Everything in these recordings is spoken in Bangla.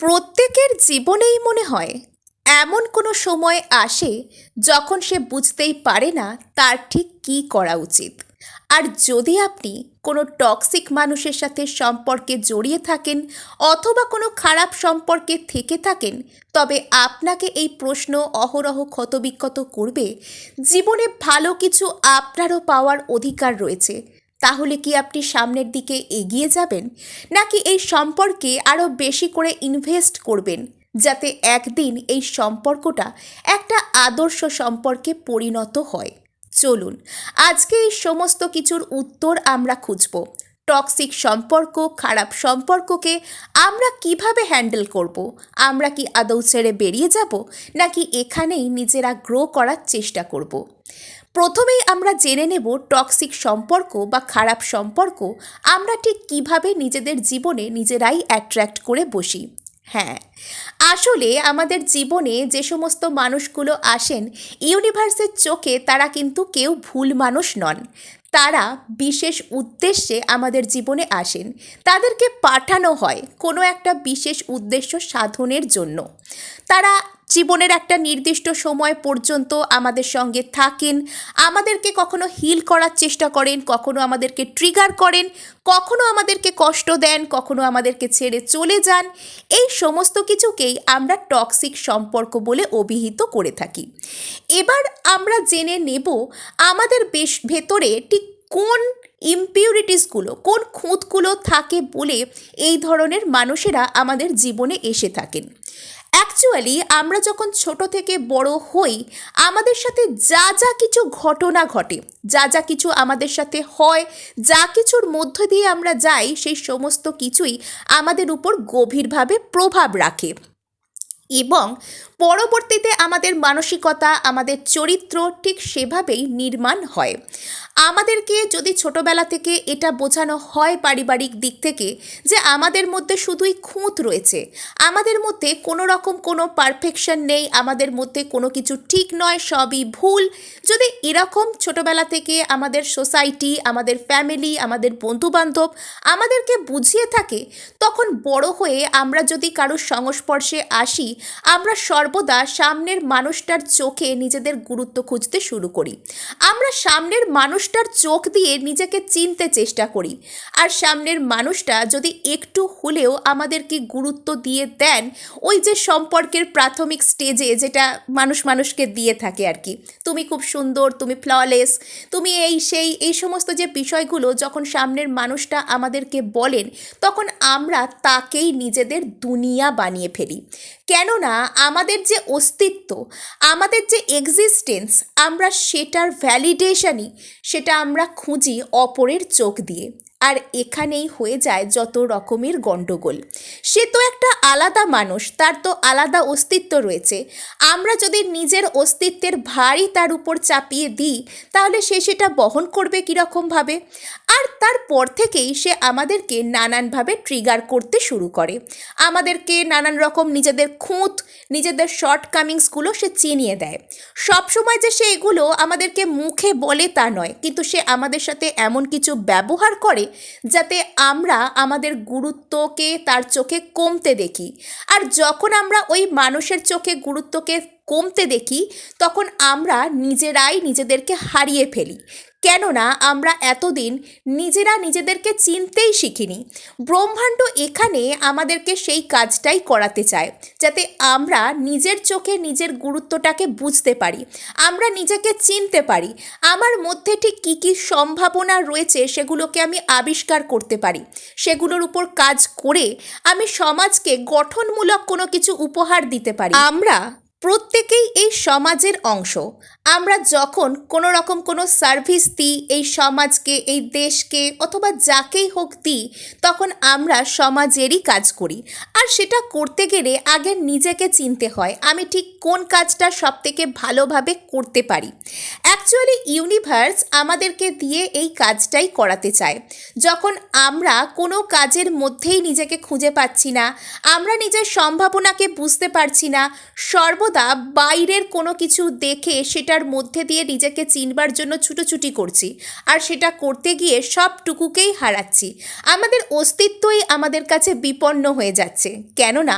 প্রত্যেকের জীবনেই মনে হয়, এমন কোনো সময় আসে যখন সে বুঝতেই পারে না তার ঠিক কী করা উচিত। আর যদি আপনি কোনো টক্সিক মানুষের সাথে সম্পর্কে জড়িয়ে থাকেন অথবা কোনো খারাপ সম্পর্কে থেকে থাকেন, তবে আপনাকে এই প্রশ্ন অহরহ ক্ষতবিক্ষত করবে। জীবনে ভালো কিছু আপনারও পাওয়ার অধিকার রয়েছে। তাহলে কি আপনি সামনের দিকে এগিয়ে যাবেন? নাকি এই সম্পর্কে আরও বেশি করে ইনভেস্ট করবেন? যাতে একদিন এই সম্পর্কটা একটা আদর্শ সম্পর্কে পরিণত হয়। চলুন, আজকে এই সমস্ত কিছুর উত্তর আমরা খুঁজব। টক্সিক সম্পর্ক, খারাপ সম্পর্ককে আমরা কীভাবে হ্যান্ডেল করব? আমরা কি আদৌ ছেড়ে বেরিয়ে যাব? নাকি এখানেই নিজেরা গ্রো করার চেষ্টা করব? প্রথমেই আমরা জেনে নেব টক্সিক সম্পর্ক বা খারাপ সম্পর্ক, আমরা ঠিক কীভাবে নিজেদের জীবনে নিজেরাই অ্যাট্রাক্ট করে বসি। হ্যাঁ আসলে আমাদের জীবনে যে সমস্ত মানুষগুলো আসেন ইউনিভার্সের চোখে তারা কিন্তু কেউ ভুল মানুষ নন। তারা বিশেষ উদ্দেশ্যে আমাদের জীবনে আসেন। তাদেরকে পাঠানো হয় কোনো একটা বিশেষ উদ্দেশ্য সাধনের জন্য। তারা জীবনের একটা নির্দিষ্ট সময় পর্যন্ত আমাদের সঙ্গে থাকেন। আমাদেরকে কখনো হিল করার চেষ্টা করেন, কখনো আমাদেরকে ট্রিগার করেন, কখনো আমাদেরকে কষ্ট দেন, কখনো আমাদেরকে ছেড়ে চলে যান। এই সমস্ত কিছুকেই আমরা টক্সিক সম্পর্ক বলে অভিহিত করে থাকি। এবার আমরা জেনে নেব আমাদের বেশ ভেতরে ঠিক কোন ইম্পিউরিটিসগুলো কোন খুঁতগুলো থাকে বলে এই ধরনের মানুষেরা আমাদের জীবনে এসে থাকেন। অ্যাকচুয়ালি আমরা যখন ছোট থেকে বড় হই, আমাদের সাথে যা যা কিছু ঘটনা ঘটে, যা যা কিছু আমাদের সাথে হয়, যা কিছুর মধ্য দিয়ে আমরা যাই, সেই সমস্ত কিছুই আমাদের উপর গভীরভাবে প্রভাব রাখে। এবং পরবর্তীতে আমাদের মানসিকতা, আমাদের চরিত্র ঠিক সেভাবেই নির্মাণ হয়। আমাদেরকে যদি ছোটবেলা থেকে এটা বোঝানো হয় পারিবারিক দিক থেকে যে আমাদের মধ্যে শুধুই খুঁত রয়েছে, আমাদের মধ্যে কোনো রকম কোনো পারফেকশন নেই, আমাদের মধ্যে কোনো কিছু ঠিক নয়, সবই ভুল। যদি এরকম ছোটবেলা থেকে আমাদের সোসাইটি আমাদের ফ্যামিলি আমাদের বন্ধুবান্ধব আমাদেরকে বুঝিয়ে থাকে, তখন বড় হয়ে আমরা যদি কারোর সংস্পর্শে আসি, আমরা সর্বদা সামনের মানুষটার চোখে নিজেদের গুরুত্ব খুঁজতে শুরু করি। আমরা সামনের মানুষটার চোখ দিয়ে নিজেকে চিনতে চেষ্টা করি। আর সামনের মানুষটা যদি একটু হলেও আমাদেরকে গুরুত্ব দিয়ে দেন, ওই যে সম্পর্কের প্রাথমিক স্টেজে যেটা মানুষ মানুষকে দিয়ে থাকে আর কি। তুমি খুব সুন্দর, তুমি ফ্ললেস তুমি এই সেই, এই সমস্ত যে বিষয়গুলো যখন সামনের মানুষটা আমাদেরকে বলেন, তখন আমরা তাকেই নিজেদের দুনিয়া বানিয়ে ফেলি। কেননা আমাদের যে অস্তিত্ব আমাদের যে এক্সিস্টেন্স আমরা সেটার ভ্যালিডেশানই সেটা আমরা খুঁজি অপরের চোখ দিয়ে। আর এখানেই হয়ে যায় যত রকমের গণ্ডগোল। সে তো একটা আলাদা মানুষ, তার তো আলাদা অস্তিত্ব রয়েছে। আমরা যদি নিজের অস্তিত্বের ভারই তার উপর চাপিয়ে দিই, তাহলে সে সেটা বহন করবে কীরকমভাবে? আর তারপর থেকেই সে আমাদেরকে নানানভাবে ট্রিগার করতে শুরু করে। আমাদেরকে নানান রকম নিজেদের খুঁত, নিজেদের শর্টকামিংসগুলো সে চিনিয়ে দেয়। সবসময় যে সে এগুলো আমাদেরকে মুখে বলে তা নয়, কিন্তু সে আমাদের সাথে এমন কিছু ব্যবহার করে যাতে আমরা আমাদের গুরুত্বকে তার চোখে কমতে দেখি। আর যখন আমরা ওই মানুষের চোখে গুরুত্বকে কমতে দেখি, তখন আমরা নিজেরাই নিজেদেরকে হারিয়ে ফেলি। কেননা আমরা এতদিন নিজেরা নিজেদেরকে চিনতেই শিখিনি। ব্রহ্মাণ্ড এখানে আমাদেরকে সেই কাজটাই করাতে চায়, যাতে আমরা নিজের চোখে নিজের গুরুত্বটাকে বুঝতে পারি, আমরা নিজেকে চিনতে পারি, আমার মধ্যে ঠিক কী কী সম্ভাবনা রয়েছে সেগুলোকে আমি আবিষ্কার করতে পারি, সেগুলোর উপর কাজ করে আমি সমাজকে গঠনমূলক কোনো কিছু উপহার দিতে পারি। আমরা প্রত্যেকেই এই সমাজের অংশ। আমরা যখন কোনো রকম কোনো সার্ভিস দিই, এই সমাজকে, এই দেশকে অথবা যাকেই হোক দিই, তখন আমরা সমাজেরই কাজ করি। আর সেটা করতে গেলে আগে নিজেকে চিনতে হয়, আমি ঠিক কোন কাজটা সব থেকে ভালোভাবে করতে পারি। অ্যাকচুয়ালি ইউনিভার্স আমাদেরকে দিয়ে এই কাজটাই করাতে চায়। যখন আমরা কোনো কাজের মধ্যেই নিজেকে খুঁজে পাচ্ছি না, আমরা নিজের সম্ভাবনাকে বুঝতে পারছি না, সর্বদা বাইরের কোনো কিছু দেখে সেটার মধ্যে দিয়ে নিজেকে চিনবার জন্য ছুটোছুটি করছি, আর সেটা করতে গিয়ে সবটুকুকেই হারাচ্ছি। আমাদের অস্তিত্বই আমাদের কাছে বিপন্ন হয়ে যাচ্ছে। কেননা,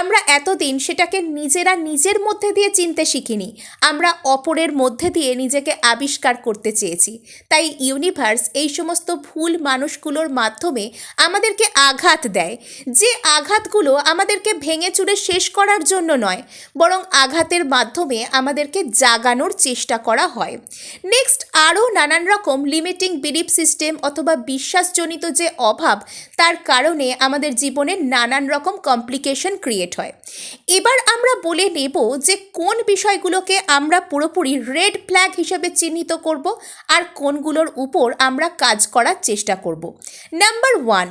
আমরা এতদিন সেটাকে নিজেরা নিজের মধ্যে দিয়ে চিনতে শিখিনি। আমরা অপরের মধ্যে দিয়ে নিজেকে আবিষ্কার করতে চেয়েছি। তাই ইউনিভার্স এই সমস্ত ভুল মানুষগুলোর মাধ্যমে আমাদেরকে আঘাত দেয়। যে আঘাতগুলো আমাদেরকে ভেঙে চুরে শেষ করার জন্য নয়, বরং আঘাতের মাধ্যমে আমাদেরকে জাগানোর চেষ্টা করা হয়। নেক্সট আরও নানান রকম লিমিটিং বিলিফ সিস্টেম অথবা বিশ্বাসজনিত যে অভাব, তার কারণে আমাদের জীবনে নানান রকম কমপ্লিকেশন ক্রিয়েট হয়। এবার আমরা বলে নেব যে কোন বিষয়গুলোকে আমরা পুরোপুরি রেড ফ্ল্যাগ হিসেবে চিহ্নিত করব আর কোনগুলোর উপর আমরা কাজ করার চেষ্টা করব। নাম্বার ওয়ান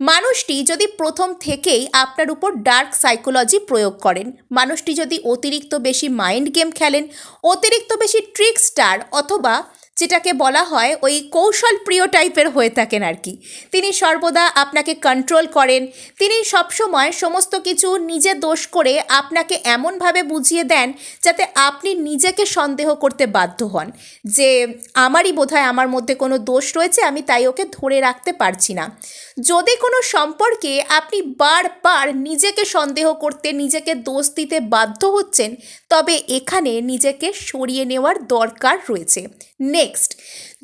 মানুষটি যদি প্রথম থেকেই আপনার উপর ডার্ক সাইকোলজি প্রয়োগ করেন, মানুষটি যদি অতিরিক্ত বেশি মাইন্ড গেম খেলেন, অতিরিক্ত বেশি ট্রিক স্টার অথবা যেটাকে বলা হয় ওই কৌশল প্রিয় টাইপের হয়ে থাকেন আর কি। তিনি সর্বদা আপনাকে কন্ট্রোল করেন, তিনি সবসময় সমস্ত কিছু নিজে দোষ করে আপনাকে এমনভাবে বুঝিয়ে দেন যাতে আপনি নিজেকে সন্দেহ করতে বাধ্য হন যে, আমারই বোধহয় আমার মধ্যে কোনো দোষ রয়েছে, আমি তাই ওকে ধরে রাখতে পারছি না। যদি কোনো সম্পর্কে আপনি বারবার নিজেকে সন্দেহ করতে, নিজেকে দোষ দিতে বাধ্য হচ্ছেন, তবে এখানে নিজেকে সরিয়ে নেওয়ার দরকার রয়েছে। নেক্সট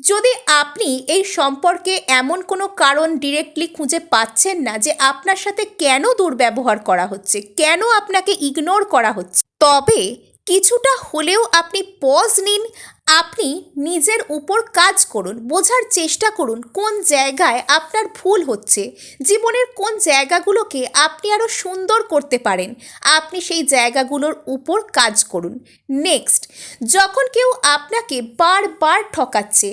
যদি আপনি এই সম্পর্কে এমন কোনো কারণ ডিরেক্টলি খুঁজে পাচ্ছেন না যে আপনার সাথে কেন দুর্ব্যবহার করা হচ্ছে, কেন আপনাকে ইগনোর করা হচ্ছে, তবে কিছুটা হলেও আপনি পজ নিন আপনি নিজের উপর কাজ করুন, বোঝার চেষ্টা করুন কোন জায়গায় আপনার ভুল হচ্ছে, জীবনের কোন জায়গাগুলোকে আপনি আরও সুন্দর করতে পারেন, আপনি সেই জায়গাগুলোর উপর কাজ করুন। নেক্সট, যখন কেউ আপনাকে বারবার ঠকাচ্ছে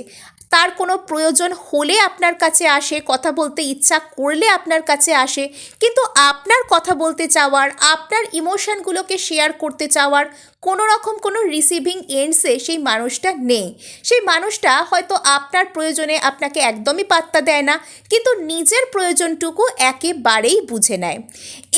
তার কোনো প্রয়োজন হলে আপনার কাছে আসে, কথা বলতে ইচ্ছা করলে আপনার কাছে আসে, কিন্তু আপনার কথা বলতে চাওয়ার, আপনার ইমোশনগুলোকে শেয়ার করতে চাওয়ার কোনো রকম কোনো রিসিভিং এন্ডসে সেই মানুষটা নেই। সেই মানুষটা হয়তো আপনার প্রয়োজনে আপনাকে একদমই পাত্তা দেয় না, কিন্তু নিজের প্রয়োজনটুকু একেবারেই বুঝে নেয়।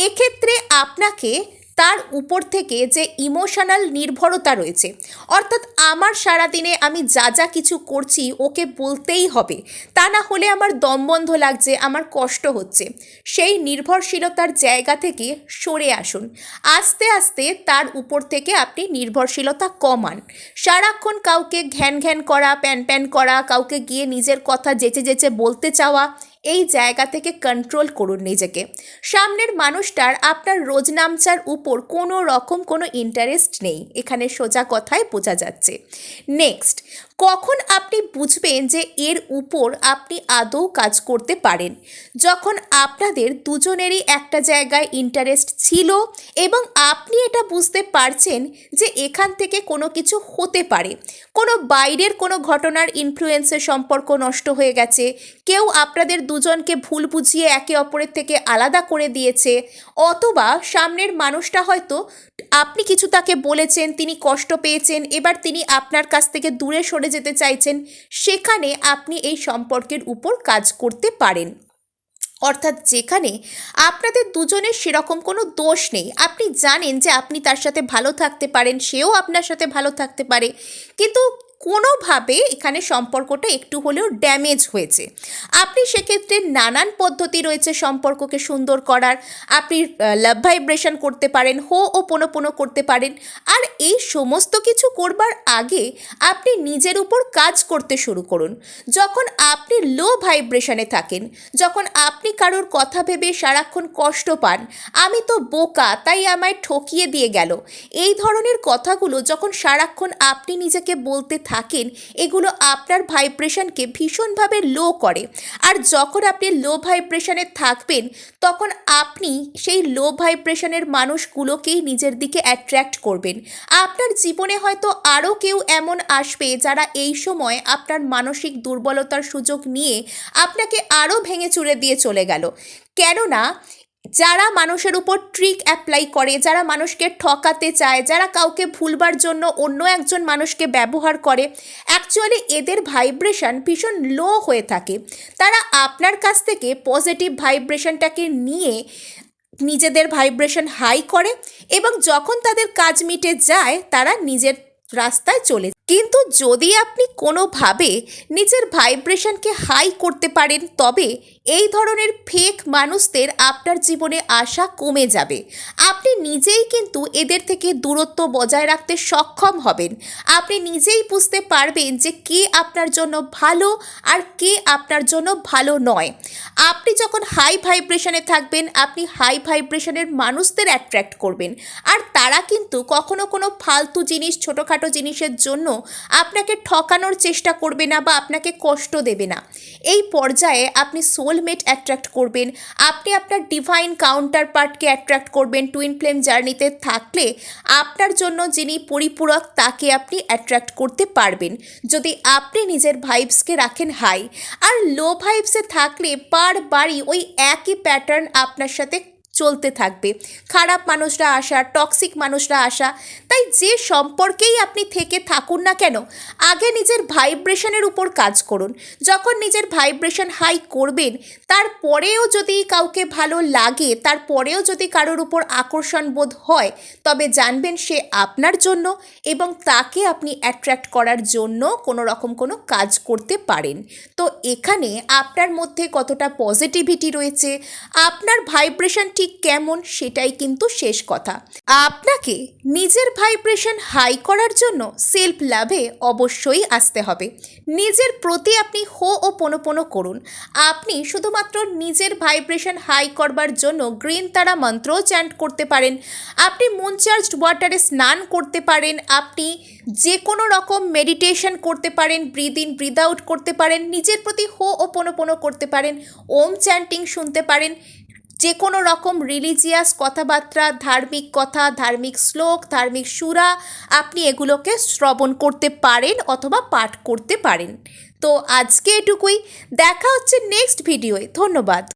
এক্ষেত্রে আপনাকে তার উপর থেকে যে ইমোশনাল নির্ভরতা রয়েছে। অর্থাৎ আমার সারাদিনে আমি যা যা কিছু করছি, ওকে বলতেই হবে। তা না হলে আমার দমবন্ধ লাগছে, আমার কষ্ট হচ্ছে। সেই নির্ভরশীলতার জায়গা থেকে সরে আসুন। আস্তে আস্তে তার উপর থেকে আপনি নির্ভরশীলতা কমান। সারাক্ষণ কাউকে ঘ্যান ঘ্যান করা, প্যান প্যান করা, কাউকে গিয়ে নিজের কথা যেচে যেচে বলতে চাওয়া এই জায়গা থেকে কন্ট্রোল করুন নিজেকে। সামনের মানুষটার আপনার রোজনামচার উপর কোনো রকম কোনো ইন্টারেস্ট নেই। এখানে সোজা কথায় বোঝা যাচ্ছে। নেক্সট কখন আপনি বুঝবেন যে এর উপর আপনি আদৌ কাজ করতে পারেন? যখন আপনাদের দুজনেরই একটা জায়গায় ইন্টারেস্ট ছিল এবং আপনি এটা বুঝতে পারছেন যে এখান থেকে কোনো কিছু হতে পারে। কোনো বাইরের কোনো ঘটনার ইনফ্লুয়েন্সের সম্পর্ক নষ্ট হয়ে গেছে কেউ আপনাদের দুজনকে ভুল বুঝিয়ে একে অপরের থেকে আলাদা করে দিয়েছে, অথবা সামনের মানুষটা হয়তো আপনি কিছু তাকে বলেছেন, তিনি কষ্ট পেয়েছেন, এবার তিনি আপনার কাছ থেকে দূরে সরে যেতে চাইছেন, সেখানে আপনি এই সম্পর্কের উপর কাজ করতে পারেন। অর্থাৎ যেখানে আপনাদের দুজনের সেরকম কোনো দোষ নেই। আপনি জানেন যে আপনি তার সাথে ভালো থাকতে পারেন, সেও আপনার সাথে ভালো থাকতে পারে, কিন্তু কোনোভাবে এখানে সম্পর্কটা একটু হলেও ড্যামেজ হয়েছে। আপনি সেক্ষেত্রে নানান পদ্ধতি রয়েছে সম্পর্ককে সুন্দর করার। আপনি লাভ ভাইব্রেশন করতে পারেন, হো ও পোনো পোনো করতে পারেন। আর এই সমস্ত কিছু করবার আগে আপনি নিজের উপর কাজ করতে শুরু করুন। যখন আপনি লো ভাইব্রেশনে থাকেন, যখন আপনি কারোর কথা ভেবে সারাক্ষণ কষ্ট পান, আমি তো বোকা, তাই আমায় ঠকিয়ে দিয়ে গেল। এই ধরনের কথাগুলো যখন সারাক্ষণ আপনি নিজেকে বলতে থাকেন এগুলো আপনার ভাইব্রেশনকে ভীষণভাবে লো করে। আর যখন আপনি লো ভাইব্রেশনে থাকবেন, তখন আপনি সেই লো ভাইব্রেশনের মানুষগুলোকেই নিজের দিকে অ্যাট্রাক্ট করবেন। আপনার জীবনে হয়তো আরও কেউ এমন আসবে যারা এই সময় আপনার মানসিক দুর্বলতার সুযোগ নিয়ে আপনাকে আরও ভেঙে চুরে দিয়ে চলে গেল। কেননা যারা মানুষের উপর ট্রিক অ্যাপ্লাই করে, যারা মানুষকে ঠকাতে চায়, যারা কাউকে ভুলবার জন্য অন্য একজন মানুষকে ব্যবহার করে অ্যাকচুয়ালি এদের ভাইব্রেশন ভীষণ লো হয়ে থাকে তারা আপনার কাছ থেকে পজিটিভ ভাইব্রেশনটাকে নিয়ে নিজেদের ভাইব্রেশন হাই করে এবং যখন তাদের কাজ মিটে যায়, তারা নিজের রাস্তায় চলে। কিন্তু যদি আপনি কোনোভাবে নিজের ভাইব্রেশনকে হাই করতে পারেন, তবে এই ধরনের ফেক মানুষদের আপনার জীবনে আসা কমে যাবে। আপনি নিজেই কিন্তু এদের থেকে দূরত্ব বজায় রাখতে সক্ষম হবেন। আপনি নিজেই বুঝতে পারবেন যে কে আপনার জন্য ভালো আর কে আপনার জন্য ভালো নয়। আপনি যখন হাই ভাইব্রেশনে থাকবেন, আপনি হাই ভাইব্রেশনের মানুষদের অ্যাট্রাক্ট করবেন। আর তারা কিন্তু কখনো কোনো ফালতু জিনিস, ছোটোখাটো জিনিসের জন্য আপনাকে ঠকানোর চেষ্টা করবে না বা আপনাকে কষ্ট দেবে না। এই পর্যায়ে আপনি সোলমেট অ্যাট্রাক্ট করবেন। আপনি আপনার ডিভাইন কাউন্টার পার্টকে অ্যাট্রাক্ট করবেন টুইন ফ্লেম জার্নিতে থাকলে আপনার জন্য যিনি পরিপূরক তাকে আপনি অ্যাট্রাক্ট করতে পারবেন। যদি আপনি নিজের ভাইবসকে রাখেন হাই আর লো ভাইবসে থাকলে বারবারই ওই একই প্যাটার্ন আপনার সাথে চলতে থাকবে। খারাপ মানুষরা আসা টক্সিক মানুষরা আসা, তাই যে সম্পর্কেই আপনি থেকে থাকুন না কেন, আগে নিজের ভাইব্রেশনের উপর কাজ করুন। যখন নিজের ভাইব্রেশন হাই করবেন, তারপরেও যদি কাউকে ভালো লাগে, তারপরেও যদি কারোর উপর আকর্ষণ বোধ হয়, তবে জানবেন সে আপনার জন্য এবং তাকে আপনি অ্যাট্রাক্ট করার জন্য কোনো রকম কোনো কাজ করতে পারেন। তো এখানে আপনার মধ্যে কতটা পজিটিভিটি রয়েছে, আপনার ভাইব্রেশন ঠিক কেমন সেটাই কিন্তু শেষ কথা। আপনাকে নিজের ভাইব্রেশন হাই করার জন্য সেলফ লাভে অবশ্যই আসতে হবে। নিজের প্রতি আপনি হো ও পোনো করুন। আপনি শুধুমাত্র নিজের ভাইব্রেশন হাই করবার জন্য গ্রিন তারা মন্ত্রও চ্যান্ট করতে পারেন। আপনি মুন চার্জড ওয়াটারে স্নান করতে পারেন। আপনি যে কোনো রকম মেডিটেশন করতে পারেন ব্রিদ ইন ব্রিদ আউট করতে পারেন, নিজের প্রতি হো ও পোনো করতে পারেন, ওম চ্যান্টিং শুনতে পারেন। যে কোনো রকম রিলিজিয়াস কথাবার্তা, ধার্মিক কথা, ধার্মিক শ্লোক, ধার্মিক সুরা আপনি এগুলোকে শ্রবণ করতে পারেন অথবা পাঠ করতে পারেন। তো আজকে এটুকুই। দেখা হচ্ছে নেক্সট ভিডিওয়ে ধন্যবাদ।